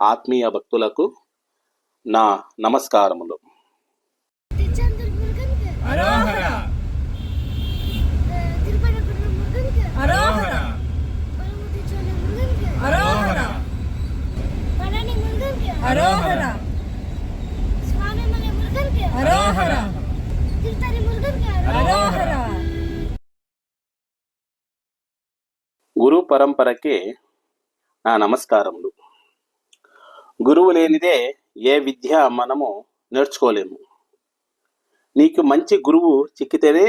ఆత్మీయ భక్తులకు నా నమస్కారములు. అరోహర. అరోహర. అరోహర. పళని మురుగన్కి అరోహర. స్వామిమలై మురుగన్కి అరోహర తిరుతరి మురుగన్కి అరోహర గురు పరంపరకే నా నమస్కారములు గురువు లేనిదే ఏ విద్య మనము నేర్చుకోలేము. నీకు మంచి గురువు చిక్కితేనే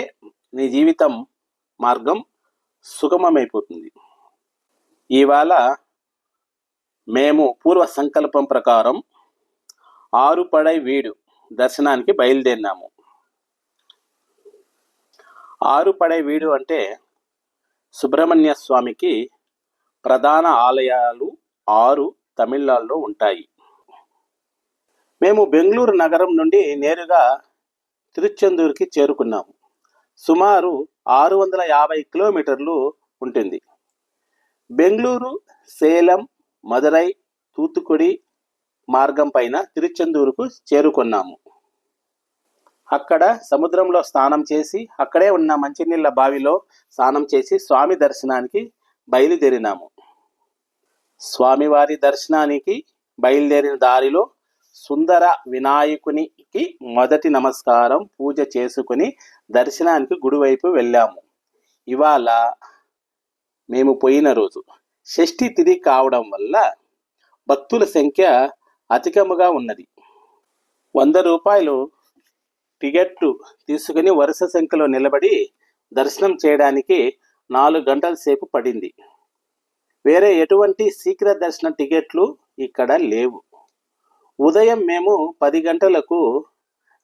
నీ జీవితం మార్గం సుగమమైపోతుంది. ఇవాళ మేము పూర్వ సంకల్పం ప్రకారం ఆరుపడై వీడు దర్శనానికి బయలుదేరినాము. ఆరుపడై వీడు అంటే సుబ్రహ్మణ్య స్వామికి ప్రధాన ఆలయాలు ఆరు తమిళనాడులో ఉంటాయి. మేము బెంగళూరు నగరం నుండి నేరుగా తిరుచెందూరుకి చేరుకున్నాము. సుమారు ఆరు వందల యాభై కిలోమీటర్లు ఉంటుంది. బెంగళూరు సేలం మదురై తూతుకుడి మార్గం పైన తిరుచెందూరుకు చేరుకున్నాము. అక్కడ సముద్రంలో స్నానం చేసి అక్కడే ఉన్న మంచినీళ్ళ బావిలో స్నానం చేసి స్వామి దర్శనానికి బయలుదేరినాము. స్వామివారి దర్శనానికి బయలుదేరిన దారిలో సుందర వినాయకునికి మొదటి నమస్కారం పూజ చేసుకుని దర్శనానికి గుడివైపు వెళ్ళాము. ఇవాళ మేము పోయిన రోజు షష్ఠి తిరిగి కావడం వల్ల భక్తుల సంఖ్య అధికముగా ఉన్నది. వంద రూపాయలు టికెట్టు తీసుకుని వరుస సంఖ్యలో నిలబడి దర్శనం చేయడానికి నాలుగు గంటల సేపు పడింది. వేరే ఎటువంటి శీఘ్ర దర్శన టికెట్లు ఇక్కడ లేవు. ఉదయం మేము పది గంటలకు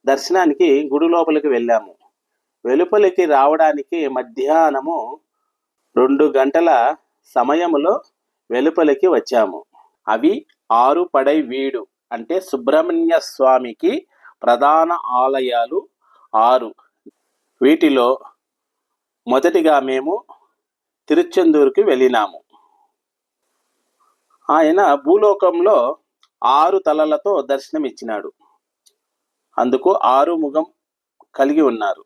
దర్శనానికి గుడి లోపలికి వెళ్ళాము. వెలుపలికి రావడానికి మధ్యాహ్నము రెండు గంటల సమయములో వెలుపలికి వచ్చాము. అవి ఆరు పడై వీడు అంటే సుబ్రహ్మణ్య స్వామికి ప్రధాన ఆలయాలు ఆరు. వీటిలో మొదటిగా మేము తిరుచెందూరుకి వెళ్ళినాము. ఆయన భూలోకంలో ఆరు తలలతో దర్శనమిచ్చినాడు. అందుకు ఆరు ముఖం కలిగి ఉన్నారు.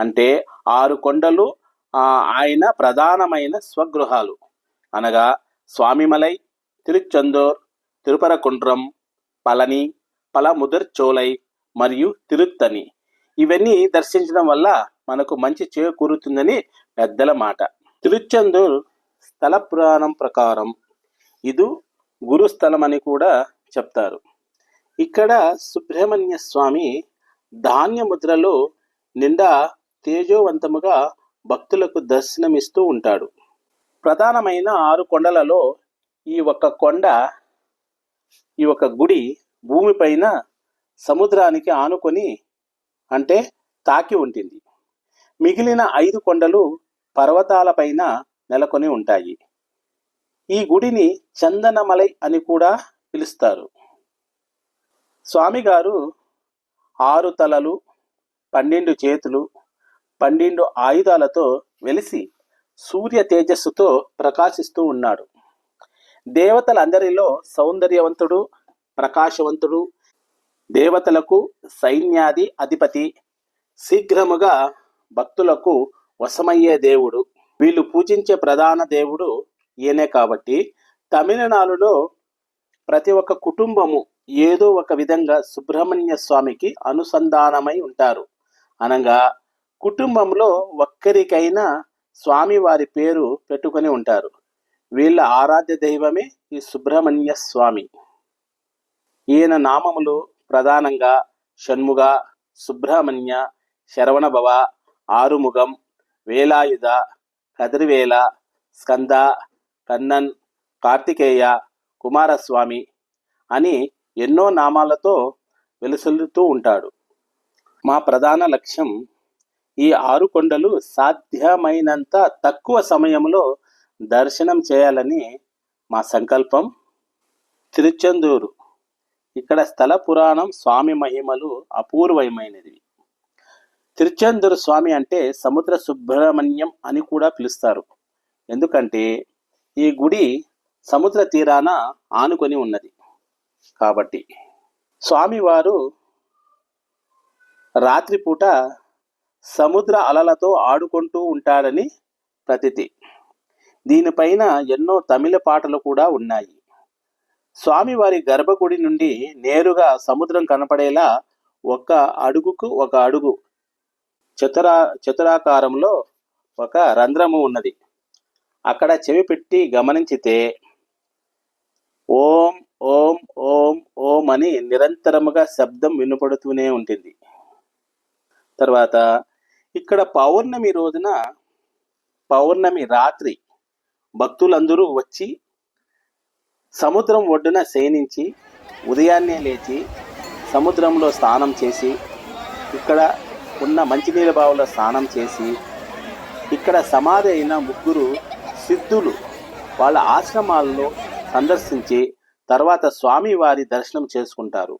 అంటే ఆరు కొండలు ఆయన ప్రధానమైన స్వగృహాలు. అనగా స్వామిమలై తిరుచెందూర్ తిరుపరకుండ్రం పళని పలముదర్చోలై మరియు తిరుత్తని ఇవన్నీ దర్శించడం వల్ల మనకు మంచి చేకూరుతుందని పెద్దల మాట. తిరుచెందూర్ స్థల పురాణం ప్రకారం ఇది గురుస్థలం అని కూడా చెప్తారు. ఇక్కడ సుబ్రహ్మణ్య స్వామి ధాన్యముద్రలో నిండా తేజోవంతముగా భక్తులకు దర్శనమిస్తూ ఉంటాడు. ప్రధానమైన ఆరు కొండలలో ఈ ఒక్క కొండ ఈ ఒక గుడి భూమిపైన సముద్రానికి ఆనుకొని అంటే తాకి ఉంటుంది మిగిలిన ఐదు కొండలు పర్వతాలపైన నెలకొని ఉంటాయి. ఈ గుడిని చందనమలై అని కూడా పిలుస్తారు. స్వామిగారు ఆరు తలలు పన్నెండు చేతులు పన్నెండు ఆయుధాలతో వెలిసి సూర్య తేజస్సుతో ప్రకాశిస్తూ ఉన్నాడు. దేవతలందరిలో సౌందర్యవంతుడు ప్రకాశవంతుడు దేవతలకు సైన్యాది అధిపతి శీఘ్రముగా భక్తులకు వశమయ్యే దేవుడు. వీళ్ళు పూజించే ప్రధాన దేవుడు ఈయనే కాబట్టి తమిళనాడులో ప్రతి ఒక్క కుటుంబము ఏదో ఒక విధంగా సుబ్రహ్మణ్య స్వామికి అనుసంధానమై ఉంటారు. అనగా కుటుంబంలో ఒక్కరికైనా స్వామి వారి పేరు పెట్టుకొని ఉంటారు. వీళ్ళ ఆరాధ్య దైవమే ఈ సుబ్రహ్మణ్య స్వామి. ఈయన నామములు ప్రధానంగా షణ్ముగ సుబ్రహ్మణ్య శరవణభవ ఆరుముఖం వేలాయుధ కదిరివేల స్కంద కన్నన్ కార్తికేయ కుమారస్వామి అని ఎన్నో నామాలతో వెలుసల్లుతూ ఉంటాడు. మా ప్రధాన లక్ష్యం ఈ ఆరు కొండలు సాధ్యమైనంత తక్కువ సమయంలో దర్శనం చేయాలని మా సంకల్పం. తిరుచెందూరు. ఇక్కడ స్థల పురాణం స్వామి మహిమలు అపూర్వమైనది తిరుచెందూరు స్వామి అంటే సముద్ర సుబ్రహ్మణ్యం అని కూడా పిలుస్తారు. ఎందుకంటే ఈ గుడి సముద్ర తీరాన ఆనుకొని ఉన్నది. కాబట్టి స్వామివారు రాత్రిపూట సముద్ర అలలతో ఆడుకుంటూ ఉంటాడని ప్రతితి. దీనిపైన ఎన్నో తమిళ పాటలు కూడా ఉన్నాయి. స్వామివారి గర్భగుడి నుండి నేరుగా సముద్రం కనపడేలా ఒక అడుగుకు ఒక అడుగు చతురా చతురాకారంలో ఒక రంధ్రము ఉన్నది. అక్కడ చెవి పెట్టి గమనించితే ఓం ఓం ఓం ఓం అని నిరంతరముగా శబ్దం వినపడుతూనే ఉంటుంది. తర్వాత ఇక్కడ పౌర్ణమి రోజున పౌర్ణమి రాత్రి భక్తులందరూ వచ్చి సముద్రం ఒడ్డున శయనించి ఉదయాన్నే లేచి సముద్రంలో స్నానం చేసి ఇక్కడ ఉన్న మంచినీళ్ళ బావులో స్నానం చేసి ఇక్కడ సమాధి అయిన ముగ్గురు సిద్ధులు. వాళ్ళ ఆశ్రమాల్లో సందర్శించి తర్వాత స్వామివారి దర్శనం చేసుకుంటారు.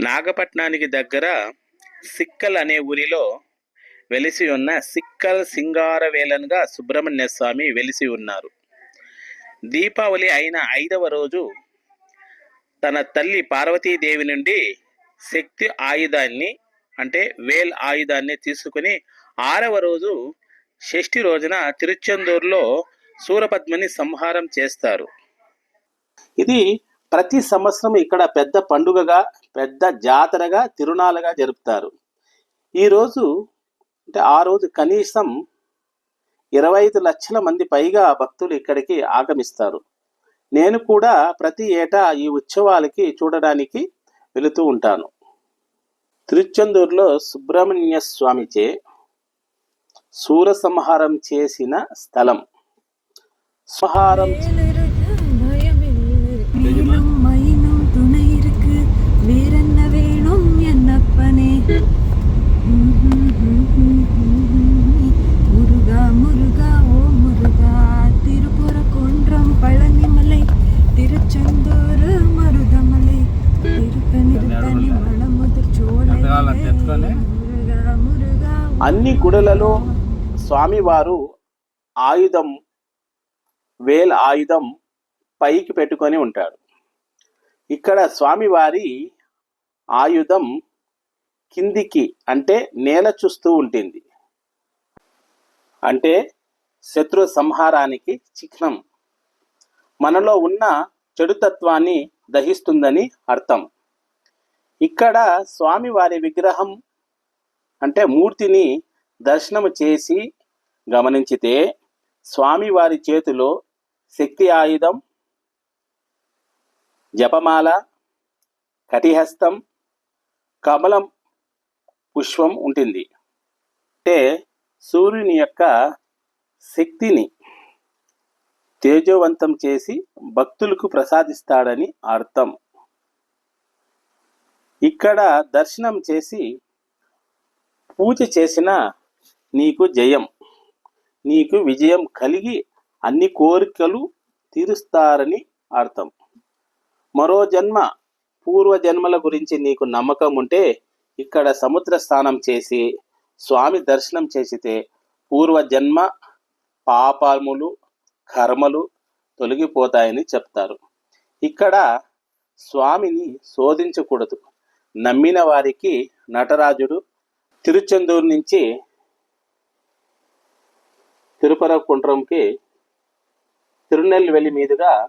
నాగపట్నానికి దగ్గర సిక్కల్ అనే ఊరిలో వెలిసి ఉన్న సిక్కల్ సింగారవేలన్గా సుబ్రహ్మణ్య స్వామి వెలిసి ఉన్నారు. దీపావళి అయిన ఐదవ రోజు తన తల్లి పార్వతీదేవి నుండి శక్తి ఆయుధాన్ని అంటే వేల్ ఆయుధాన్ని తీసుకుని ఆరవ రోజు షష్ఠి రోజున తిరుచెందూరులో సూరపద్మని సంహారం చేస్తారు. ఇది ప్రతి సంవత్సరం ఇక్కడ పెద్ద పండుగగా పెద్ద జాతరగా తిరుణాలుగా జరుపుతారు. ఈరోజు అంటే ఆ రోజు కనీసం ఇరవై ఐదు లక్షల మంది పైగా భక్తులు ఇక్కడికి ఆగమిస్తారు. నేను కూడా ప్రతి ఏటా ఈ ఉత్సవాలకి చూడడానికి వెళుతూ ఉంటాను. తిరుచెందూరులో సుబ్రహ్మణ్య స్వామిచే సూర సంహారం చేసిన స్థలం. సంహారం மேலும் மயிலும் துணை இருக்கு வேறென்ன வேணும் என்னப்பனே முருகா முருகா ஓ முருகா திருப்புற குன்றம் பழனிமலை திருச்செந்தூர் மருதமலை திருப்பனி தனி மலமுதிர் சோலை முருகா முருகா ஓ అన్ని గుడులలో స్వామివారు ఆయుధం వేల్ ఆయుధం పైకి పెట్టుకొని ఉంటాడు. ఇక్కడ స్వామివారి ఆయుధం కిందికి అంటే నేల చూస్తూ ఉంటుంది. అంటే శత్రు సంహారానికి చిహ్నం. మనలో ఉన్న చెడుతత్వాన్ని దహిస్తుందని అర్థం. ఇక్కడ స్వామివారి విగ్రహం అంటే మూర్తిని దర్శనం చేసి గమనించితే స్వామివారి చేతిలో శక్తి ఆయుధం జపమాల కటిహస్తం కమలం పుష్పం ఉంటుంది. అంటే సూర్యుని యొక్క శక్తిని తేజోవంతం చేసి భక్తులకు ప్రసాదిస్తాడని అర్థం. ఇక్కడ దర్శనం చేసి పూజ చేసిన నీకు జయం నీకు విజయం కలిగి అన్ని కోరికలు తీరుస్తారని అర్థం. మరో జన్మ పూర్వ జన్మల గురించి నీకు నమ్మకం ఉంటే ఇక్కడ సముద్ర స్నానం చేసి స్వామి దర్శనం చేసితే పూర్వ జన్మ పాపములు కర్మలు తొలగిపోతాయని చెప్తారు. ఇక్కడ స్వామిని శోధించకూడదు. నమ్మిన వారికి నటరాజుడు తిరుచెందూరు నుంచి తిరుపరకుంట్రంకి తిరునెల్వేలి మీదుగా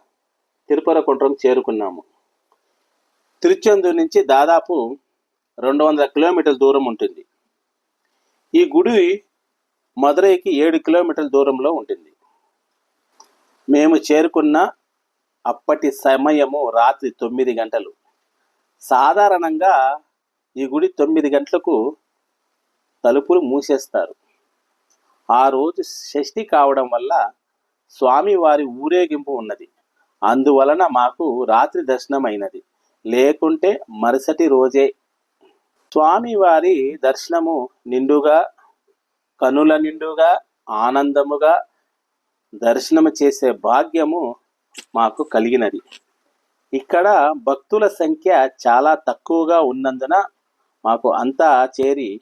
తిరుపరకుంట్రం చేరుకున్నాము. తిరుచెందూరు నుంచి దాదాపు రెండు వందల కిలోమీటర్ల దూరం ఉంటుంది. ఈ గుడి మదురైకి ఏడు కిలోమీటర్ల దూరంలో ఉంటుంది. మేము చేరుకున్న అప్పటి సమయము రాత్రి తొమ్మిది గంటలు. సాధారణంగా ఈ గుడి తొమ్మిది గంటలకు తలుపులు మూసేస్తారు. ఆ రోజు షష్ఠి కావడం వల్ల స్వామివారి ఊరేగింపు ఉన్నది. అందువలన మాకు రాత్రి దర్శనమైనది. లేకుంటే మరుసటి రోజే. స్వామివారి దర్శనము నిండుగా కనుల నిండుగా ఆనందముగా దర్శనము చేసే భాగ్యము మాకు కలిగినది. ఇక్కడ భక్తుల సంఖ్య చాలా తక్కువగా ఉన్నందున మాకు అంతా చేరి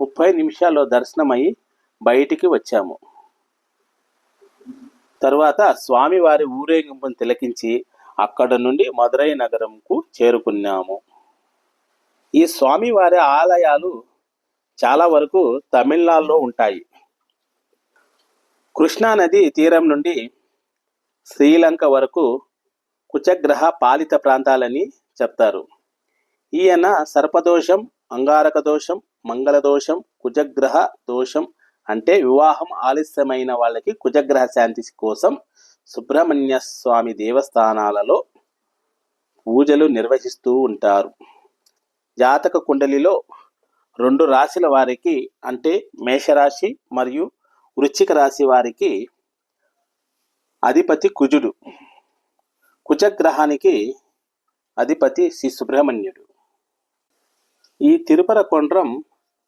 ముప్పై నిమిషాల్లో దర్శనమై బయటికి వచ్చాము. తరువాత స్వామివారి ఊరేగింపును తిలకించి అక్కడ నుండి మదురై నగరంకు చేరుకున్నాము. ఈ స్వామివారి ఆలయాలు చాలా వరకు తమిళనాడులో ఉంటాయి. కృష్ణా నది తీరం నుండి శ్రీలంక వరకు కుచగ్రహ పాలిత ప్రాంతాలని చెప్తారు. ఈయన సర్పదోషం అంగారక దోషం మంగళ దోషం కుజగ్రహ దోషం అంటే వివాహం ఆలస్యమైన వాళ్ళకి కుజగ్రహ శాంతి కోసం సుబ్రహ్మణ్య స్వామి దేవస్థానాలలో పూజలు నిర్వహిస్తూ ఉంటారు. జాతక కుండలిలో రెండు రాశుల వారికి అంటే మేషరాశి మరియు వృశ్చిక రాశి వారికి అధిపతి కుజుడు. కుజగ్రహానికి అధిపతి శ్రీ సుబ్రహ్మణ్యుడు. ఈ తిరుపర కొండ్రం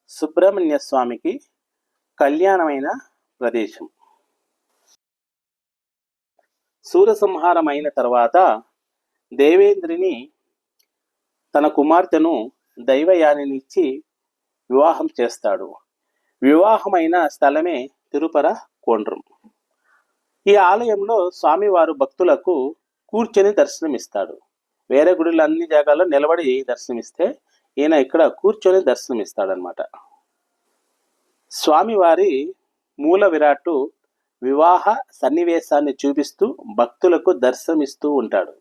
సుబ్రహ్మణ్య స్వామికి కళ్యాణమైన ప్రదేశం. సూరసంహారం అయిన తర్వాత దేవేంద్రిని తన కుమార్తెను దైవయానినిచ్చి వివాహం చేస్తాడు. వివాహమైన స్థలమే తిరుపర కొండ్రం. ఈ ఆలయంలో స్వామివారు భక్తులకు కూర్చొని దర్శనమిస్తాడు. వేరే గుడిలో అన్ని జాగాల్లో నిలబడి దర్శనమిస్తే ఈయన ఇక్కడ కూర్చొని దర్శనమిస్తాడనమాట స్వామివారి మూల విరాట్టు వివాహ సన్నివేశాన్ని చూపిస్తూ భక్తులకు దర్శనమిస్తూ ఉంటాడు.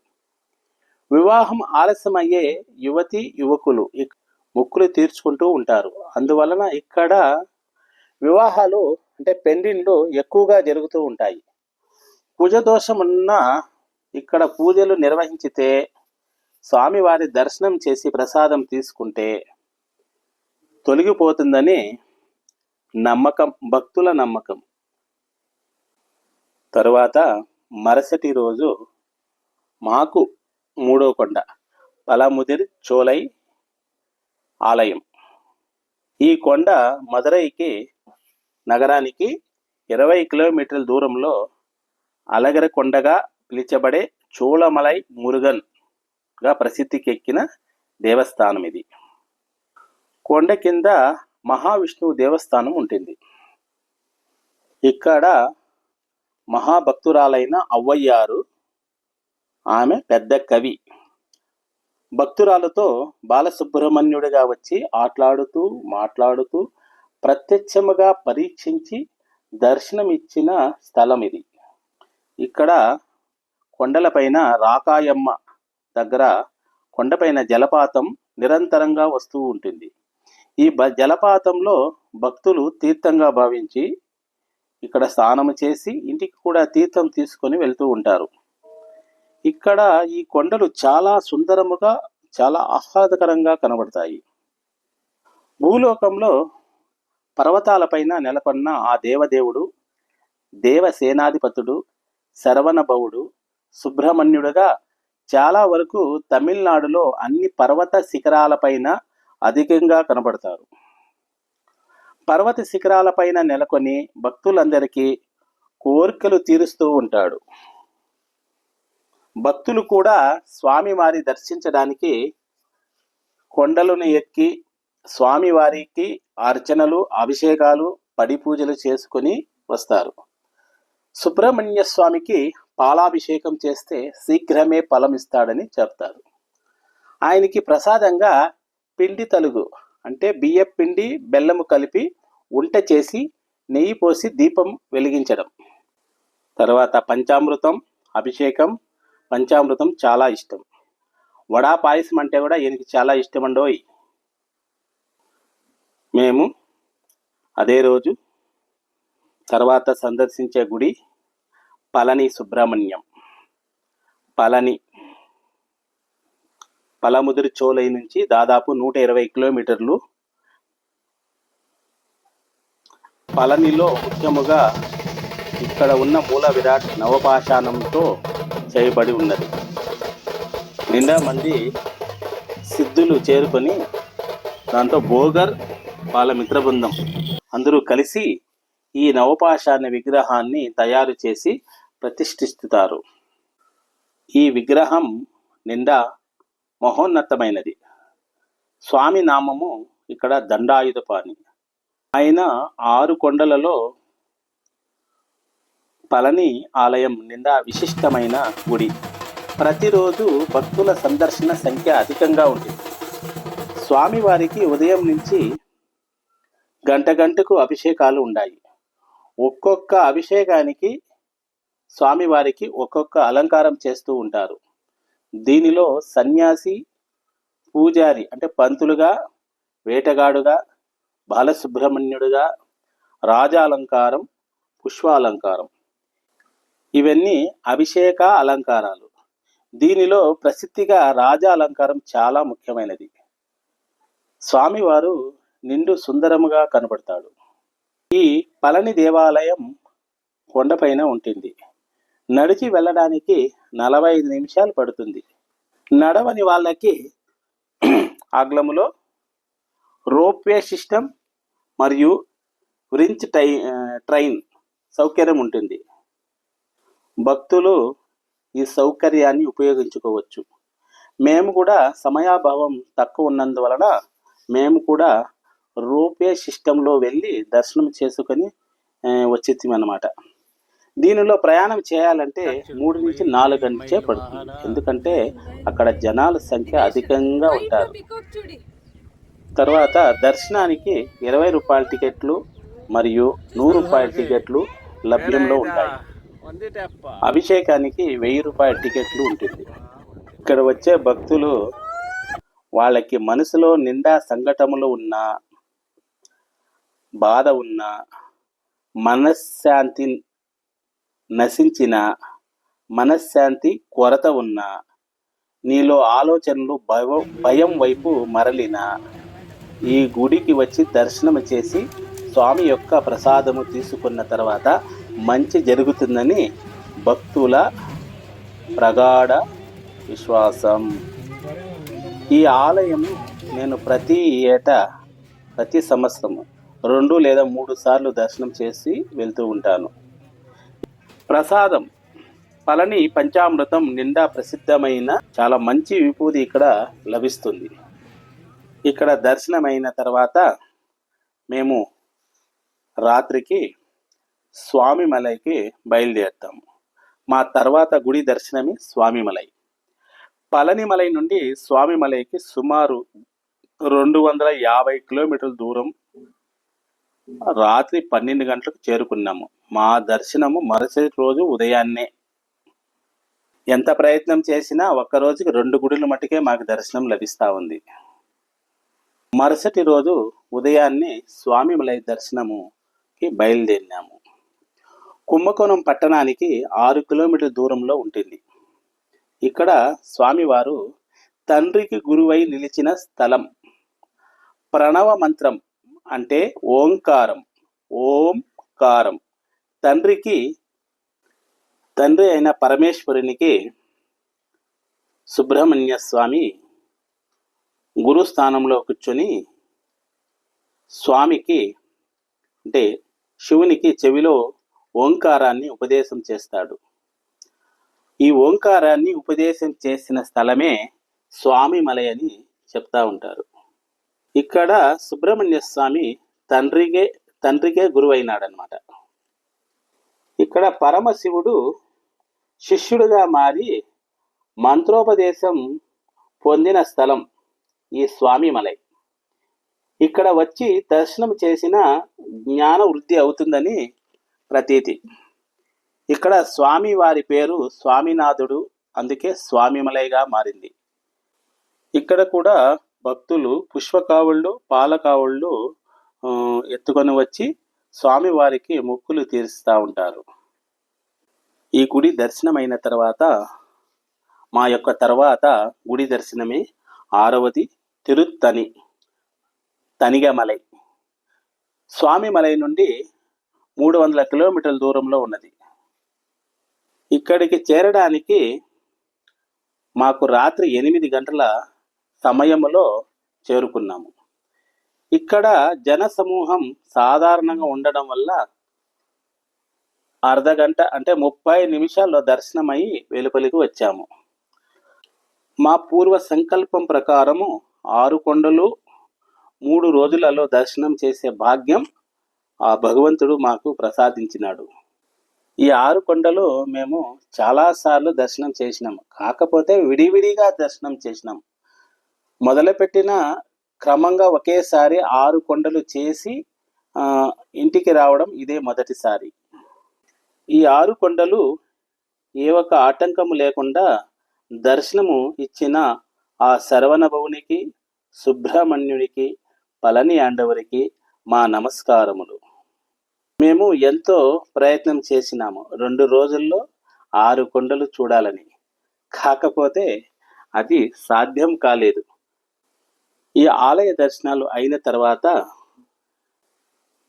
వివాహం ఆలస్యమయ్యే యువతి యువకులు ముక్కులు తీర్చుకుంటూ ఉంటారు. అందువలన ఇక్కడ వివాహాలు అంటే పెండిళ్ళు ఎక్కువగా జరుగుతూ ఉంటాయి. కుజదోషం ఉన్న ఇక్కడ పూజలు నిర్వహించితే స్వామివారి దర్శనం చేసి ప్రసాదం తీసుకుంటే తొలగిపోతుందని నమ్మకం భక్తుల నమ్మకం. తరువాత మరుసటి రోజు మాకు మూడో కొండ పలముదిర్ చోలై ఆలయం. ఈ కొండ మదురైకి నగరానికి ఇరవై కిలోమీటర్ల దూరంలో అలగర కొండగా పిలిచబడే చోళమలై మురుగన్గా ప్రసిద్ధికెక్కిన దేవస్థానం ఇది కొండ కింద మహావిష్ణువు దేవస్థానం ఉంటుంది. ఇక్కడ మహాభక్తురాలైన అవ్వయ్యారు ఆమె పెద్ద కవి. భక్తురాలతో బాలసుబ్రహ్మణ్యుడిగా వచ్చి ఆట్లాడుతూ మాట్లాడుతూ ప్రత్యక్షముగా పరీక్షించి దర్శనమిచ్చిన స్థలం ఇది ఇక్కడ కొండలపైన రాకాయమ్మ దగ్గర కొండపైన జలపాతం నిరంతరంగా వస్తూ ఉంటుంది. ఈ బ జలపాతంలో భక్తులు తీర్థంగా భావించి ఇక్కడ స్నానం చేసి ఇంటికి కూడా తీర్థం తీసుకొని వెళ్తూ ఉంటారు. ఇక్కడ ఈ కొండలు చాలా సుందరముగా చాలా ఆహ్లాదకరంగా కనబడతాయి. భూలోకంలో పర్వతాలపైన నెలకొన్న ఆ దేవదేవుడు దేవసేనాధిపతుడు శరవణభవుడు సుబ్రహ్మణ్యుడుగా చాలా వరకు తమిళనాడులో అన్ని పర్వత శిఖరాలపైన అధికంగా కనబడతారు. పర్వత శిఖరాలపైన నెలకొని భక్తులందరికీ కోరికలు తీరుస్తూ ఉంటాడు. భక్తులు కూడా స్వామివారి దర్శించడానికి కొండలను ఎక్కి స్వామివారికి అర్చనలు అభిషేకాలు పడి పూజలు చేసుకొని వస్తారు. సుబ్రహ్మణ్య స్వామికి పాలాభిషేకం చేస్తే శీఘ్రమే ఫలం ఇస్తాడని చెప్తారు. ఆయనకి ప్రసాదంగా పిండి తలుగు అంటే బియ్య పిండి బెల్లము కలిపి ఉంట చేసి నెయ్యి పోసి దీపం వెలిగించడం. తర్వాత పంచామృతం అభిషేకం. పంచామృతం చాలా ఇష్టం. వడా పాయసం అంటే కూడా ఈయనకి చాలా ఇష్టం అండోయ్ మేము అదే రోజు తర్వాత సందర్శించే గుడి పళని సుబ్రహ్మణ్యం. పళని పలాముదిరి చోలై నుంచి దాదాపు నూట ఇరవై కిలోమీటర్లు. పళనిలో ముఖ్యముగా ఇక్కడ ఉన్న మూల విరాట్ నవపాషాణంతో చేయబడి ఉన్నది. నిండా మంది సిద్ధులు చేరుకొని దాంతో బోగర్ వాళ్ళ మిత్ర బృందం అందరూ కలిసి ఈ నవపాషాణ విగ్రహాన్ని తయారు చేసి ప్రతిష్ఠిస్తుతారు. ఈ విగ్రహం నిండా మహోన్నతమైనది. స్వామి నామము ఇక్కడ దండాయుధపాణి. ఆయన ఆరు కొండలలో పళని ఆలయం నిండా విశిష్టమైన గుడి. ప్రతిరోజు భక్తుల సందర్శన సంఖ్య అధికంగా ఉంటుంది. స్వామివారికి ఉదయం నుంచి గంట గంటకు అభిషేకాలు ఉన్నాయి ఒక్కొక్క అభిషేకానికి స్వామివారికి ఒక్కొక్క అలంకారం చేస్తూ ఉంటారు. దీనిలో సన్యాసి పూజారి అంటే పంతులుగా వేటగాడుగా బాలసుబ్రహ్మణ్యుడుగా రాజాలంకారం పుష్పాలంకారం. ఇవన్నీ అభిషేక అలంకారాలు. దీనిలో ప్రసిద్ధిగా రాజాలంకారం చాలా ముఖ్యమైనది. స్వామివారు నిండు సుందరముగా కనబడతాడు. ఈ పళని దేవాలయం కొండపైన ఉంటుంది. నడిచి వెళ్ళడానికి నలభై ఐదు నిమిషాలు పడుతుంది. నడవని వాళ్ళకి ఆగ్లములో రోప్వే సిస్టమ్ మరియు రించ్ టై ట్రైన్ సౌకర్యం ఉంటుంది. భక్తులు ఈ సౌకర్యాన్ని ఉపయోగించుకోవచ్చు. మేము కూడా సమయాభావం తక్కువ ఉన్నందువలన మేము కూడా రూపే సిస్టంలో వెళ్ళి దర్శనం చేసుకొని వచ్చేస్తాం అనమాట దీనిలో ప్రయాణం చేయాలంటే మూడు నుంచి నాలుగు గంటలే పడుతుంది. ఎందుకంటే అక్కడ జనాల సంఖ్య అధికంగా ఉంటారు. తర్వాత దర్శనానికి ఇరవై రూపాయల టికెట్లు మరియు నూరు రూపాయల టికెట్లు లభ్యంలో ఉంటాయి. అభిషేకానికి వెయ్యి రూపాయల టికెట్లు ఉంటుంది. ఇక్కడ వచ్చే భక్తులు వాళ్ళకి మనసులో నిండా సంఘటనలు ఉన్నా బాధ ఉన్నా మనశ్శాంతి నశించిన మనశ్శాంతి కొరత ఉన్న నీలో ఆలోచనలు భయం భయం వైపు మరలిన ఈ గుడికి వచ్చి దర్శనం చేసి స్వామి యొక్క ప్రసాదము తీసుకున్న తర్వాత మంచి జరుగుతుందని భక్తుల ప్రగాఢ విశ్వాసం. ఈ ఆలయం నేను ప్రతి ఏటా ప్రతి సంవత్సరము రెండు లేదా మూడు సార్లు దర్శనం చేసి వెళ్తూ ఉంటాను. ప్రసాదం. పళని పంచామృతం నిండా ప్రసిద్ధమైన చాలా మంచి విభూది ఇక్కడ లభిస్తుంది. ఇక్కడ దర్శనమైన తర్వాత మేము రాత్రికి స్వామిమలైకి బయలుదేరుతాము మా తర్వాత గుడి దర్శనమే స్వామిమలై. పళనిమలై నుండి స్వామిమలైకి సుమారు రెండు వందల యాభై కిలోమీటర్ల దూరం రాత్రి పన్నెండు గంటలకు చేరుకున్నాము. మా దర్శనము మరుసటి రోజు ఉదయాన్నే. ఎంత ప్రయత్నం చేసినా ఒక్క రోజుకి రెండు గుడుల మట్టుకే మాకు దర్శనం లభిస్తూ ఉంది. మరుసటి రోజు ఉదయాన్నే స్వామిమలై దర్శనముకి బయలుదేరినాము. కుంభకోణం పట్టణానికి ఆరు కిలోమీటర్ల దూరంలో ఉంటుంది. ఇక్కడ స్వామివారు తండ్రికి గురువై నిలిచిన స్థలం. ప్రణవ మంత్రం అంటే ఓంకారం ఓంకారం. తండ్రికి తండ్రి అయిన పరమేశ్వరునికి సుబ్రహ్మణ్య స్వామి గురుస్థానంలో కూర్చొని స్వామికి అంటే శివునికి చెవిలో ఓంకారాన్ని ఉపదేశం చేస్తాడు. ఈ ఓంకారాన్ని ఉపదేశం చేసిన స్థలమే స్వామిమలై అని చెప్తా ఉంటారు. ఇక్కడ సుబ్రహ్మణ్య స్వామి తండ్రిగే తండ్రికే గురువైనాడనమాట ఇక్కడ పరమశివుడు శిష్యుడుగా మారి మంత్రోపదేశం పొందిన స్థలం ఈ స్వామిమలై. ఇక్కడ వచ్చి దర్శనం చేసిన జ్ఞాన వృద్ధి అవుతుందని ప్రతీతి. ఇక్కడ స్వామి వారి పేరు స్వామినాథుడు అందుకే స్వామిమలైగా మారింది. ఇక్కడ కూడా భక్తులు పుష్పకావుళ్ళు పాలకావుళ్ళు ఎత్తుకొని వచ్చి స్వామివారికి మొక్కులు తీరుస్తూ ఉంటారు. ఈ గుడి దర్శనమైన తర్వాత మా యొక్క తర్వాత గుడి దర్శనమే ఆరవది తిరుత్తని తనిగమలై. స్వామిమలై నుండి మూడు వందల కిలోమీటర్ల దూరంలో ఉన్నది. ఇక్కడికి చేరడానికి మాకు రాత్రి ఎనిమిది గంటల సమయంలో చేరుకున్నాము. ఇక్కడ జన సమూహం సాధారణంగా ఉండడం వల్ల అర్ధ గంట అంటే ముప్పై నిమిషాల్లో దర్శనమై వెలుపలికి వచ్చాము. మా పూర్వ సంకల్పం ప్రకారము ఆరు కొండలు మూడు రోజులలో దర్శనం చేసే భాగ్యం ఆ భగవంతుడు మాకు ప్రసాదించినాడు. ఈ ఆరు కొండలు మేము చాలాసార్లు దర్శనం చేసినాం కాకపోతే విడివిడిగా దర్శనం చేసినాం మొదలుపెట్టిన క్రమంగా ఒకేసారి ఆరు కొండలు చేసి ఇంటికి రావడం ఇదే మొదటిసారి. ఈ ఆరు కొండలు ఏ ఒక్క ఆటంకము లేకుండా దర్శనము ఇచ్చిన ఆ శరవణభవునికి సుబ్రహ్మణ్యునికి పళని ఆండవరికి మా నమస్కారములు. మేము ఎంతో ప్రయత్నం చేసినాము రెండు రోజుల్లో ఆరు కొండలు చూడాలని. కాకపోతే అది సాధ్యం కాలేదు. ఈ ఆలయ దర్శనాలు అయిన తర్వాత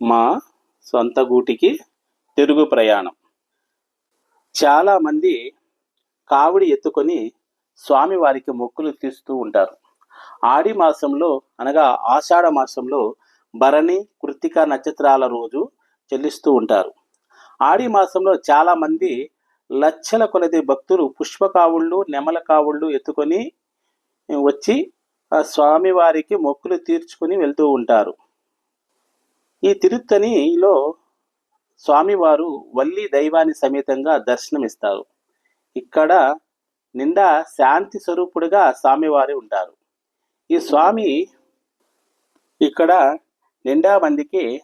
మా సొంత గూటికి తిరుగు ప్రయాణం. చాలామంది కావిడి ఎత్తుకొని స్వామివారికి మొక్కులు తీస్తూ ఉంటారు. ఆడి మాసంలో అనగా ఆషాఢ మాసంలో భరణి కృతిక నక్షత్రాల రోజు చెల్లిస్తూ ఉంటారు. ఆడి మాసంలో చాలామంది లక్షల కొలది భక్తులు పుష్ప కావుళ్ళు నెమల కావుళ్ళు ఎత్తుకొని వచ్చి స్వామివారికి మొక్కులు తీర్చుకుని వెళ్తూ ఉంటారు. ఈ తిరుత్తనిలో స్వామివారు వల్లి దైవాన్ని సమేతంగా దర్శనమిస్తారు. ఇక్కడ నిండా శాంతి స్వరూపుడుగా స్వామివారి ఉంటారు. ఈ స్వామి ఇక్కడ నిండా మందికి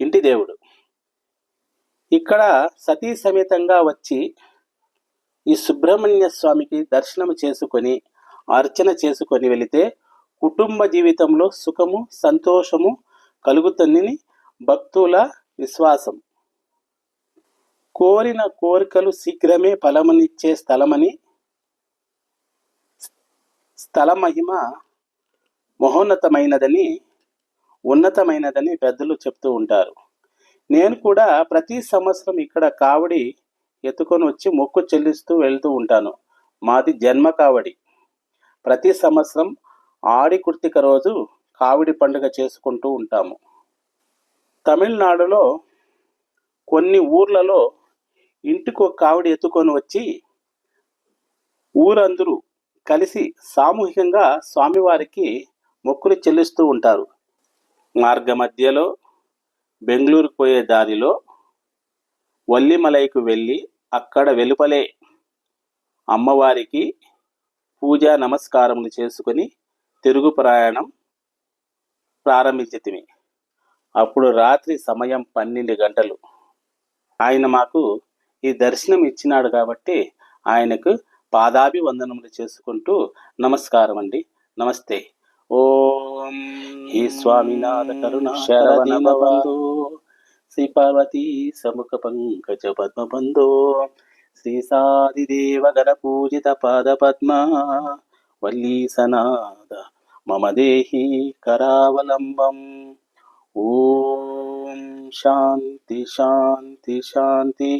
ఇంటి దేవుడు. ఇక్కడ సతీ సమేతంగా వచ్చి ఈ సుబ్రహ్మణ్య స్వామికి దర్శనం చేసుకొని అర్చన చేసుకొని వెళితే కుటుంబ జీవితంలో సుఖము సంతోషము కలుగుతుందని భక్తుల విశ్వాసం. కోరిన కోరికలు శీఘ్రమే ఫలమునిచ్చే స్థలమని స్థల మహిమ మహోన్నతమైనదని ఉన్నతమైనదని పెద్దలు చెప్తూ ఉంటారు. నేను కూడా ప్రతి సంవత్సరం ఇక్కడ కావడి ఎత్తుకొని వచ్చి మొక్కు చెల్లిస్తూ వెళ్తూ ఉంటాను. మాది జన్మ కావడి. ప్రతి సంవత్సరం ఆడి కుర్తిక రోజు కావిడి పండుగ చేసుకుంటూ ఉంటాము. తమిళనాడులో కొన్ని ఊర్లలో ఇంటికి ఒక కావిడి ఎత్తుకొని వచ్చి ఊరందరూ కలిసి సామూహికంగా స్వామివారికి మొక్కులు చెల్లిస్తూ ఉంటారు. మార్గ మధ్యలో బెంగళూరుకు పోయే దారిలో వల్లిమలైకు వెళ్ళి అక్కడ వెలుపలే అమ్మవారికి పూజా నమస్కారములు చేసుకొని తిరుగు ప్రయాణం ప్రారంభించితిమి. అప్పుడు రాత్రి సమయం పన్నెండు గంటలు. ఆయన మాకు ఈ దర్శనం ఇచ్చినాడు కాబట్టి ఆయనకు పాదాభివందనములు చేసుకుంటూ నమస్కారం అండి. నమస్తే. ఓం ఈ స్వామినాథ కరుణ బంధు శ్రీ పార్వతీ సముఖ పంకజ పద్మ బంధో శ్రీ సాదిదేవ గణ పూజిత పాద పద్మ వల్లీసనాద మమ దేహి కరావలంబం ఓం శాంతి శాంతి శాంతి